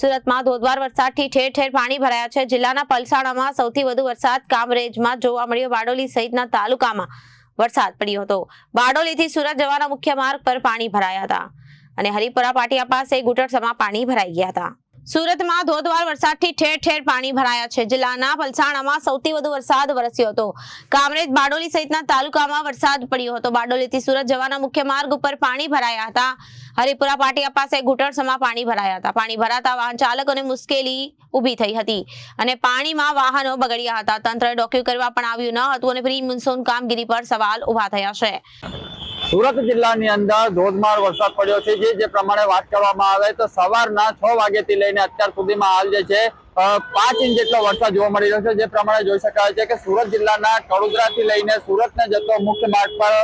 સુરતમાં ધોધમાર વરસાદથી ઠેર ઠેર પાણી ભરાયા છે. જિલ્લાના પલસાણામાં સૌથી વધુ વરસાદ કામરેજમાં જોવા મળ્યો. બારડોલી સહિતના તાલુકામાં વરસાદ પડ્યો હતો. બારડોલીથી સુરત જવાના મુખ્ય માર્ગ પર પાણી ભરાયા હતા અને હરિપુરા પાટિયા પાસે ગુટરસમાં પાણી ભરાઈ ગયા હતા. સુરતમાં ધોધમાર વરસાદથી ઠેર ઠેર પાણી ભરાયા છે. જિલ્લાના પલસાણામાં સૌથી વધુ વરસાદ વરસ્યો હતો. કામરેજ, બારડોલી સહિતના તાલુકામાં વરસાદ પડ્યો હતો. બારડોલીથી સુરત જવાના મુખ્ય માર્ગ ઉપર પાણી ભરાયા હતા. હરિપુરા પાટિયા પાસે ઘૂંટણસમાં પાણી ભરાયા હતા. પાણી ભરાતા વાહન ચાલકોને મુશ્કેલી ઊભી થઈ હતી અને પાણીમાં વાહનો બગડ્યા હતા. તંત્રએ ડોક્યુ કરવા પણ આવ્યું ન હતું અને પ્રી મોન્સૂન કામગીરી પર સવાલ ઊભા થયા છે. સુરત જિલ્લાની અંદર ધોધમાર વરસાદ પડ્યો છે. જે જે પ્રમાણે વાત કરવામાં આવે તો સવારના છ વાગ્યાથી લઈને અત્યાર સુધીમાં હાલ જે છે પાંચ ઇંચ જેટલો વરસાદ જોવા મળી રહ્યો છે. જે પ્રમાણે જોઈ શકાય છે કે સુરત જિલ્લાના કડોદરાથી લઈને સુરતને જતો મુખ્ય માર્ગ પર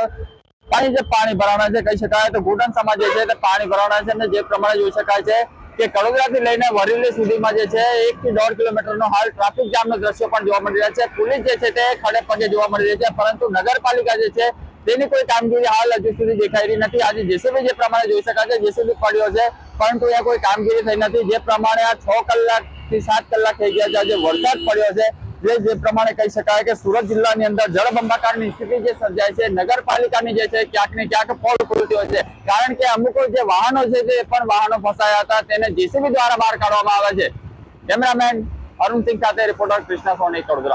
પાણી જે પાણી ભરાવાના છે, કહી શકાય. તો ઘૂંટણસામાં જે છે તે પાણી ભરાવાના છે અને જે પ્રમાણે જોઈ શકાય છે કે કડોદરાથી લઈને વરેલી સુધીમાં જે છે, એક થી દોઢ કિલોમીટરનો હાલ ટ્રાફિક જામનો દ્રશ્યો પણ જોવા મળી રહ્યા છે. પોલીસ જે છે તે ખડે પગે જોવા મળી રહી છે, પરંતુ નગરપાલિકા જે છે તેની કોઈ કામગીરી હાલ હજુ સુધી દેખાઈ રહી નથી. આજે જેસીબી જે પ્રમાણે જોઈ શકાય છે, જેસીબી પડ્યો છે, પરંતુ એ કોઈ કામગીરી થઈ નથી. જે પ્રમાણે આ છ કલાકથી સાત કલાક થઈ ગયા છે, આજે વરસાદ પડ્યો છે. જે જે પ્રમાણે કહી શકાય કે સુરત જિલ્લાની અંદર જળબંબાકારની સ્થિતિ જે સર્જાય છે, નગરપાલિકાની જે છે, ક્યાંક ને ક્યાંક પોલ ખુલતી હોય છે. કારણ કે અમુક જે વાહનો છે તે પણ વાહનો ફસાયા હતા, તેને જેસીબી દ્વારા બહાર કાઢવામાં આવે છે. કેમેરામેન અરુણ સિંહ સાથે રિપોર્ટર કૃષ્ણા સોની કડોદરા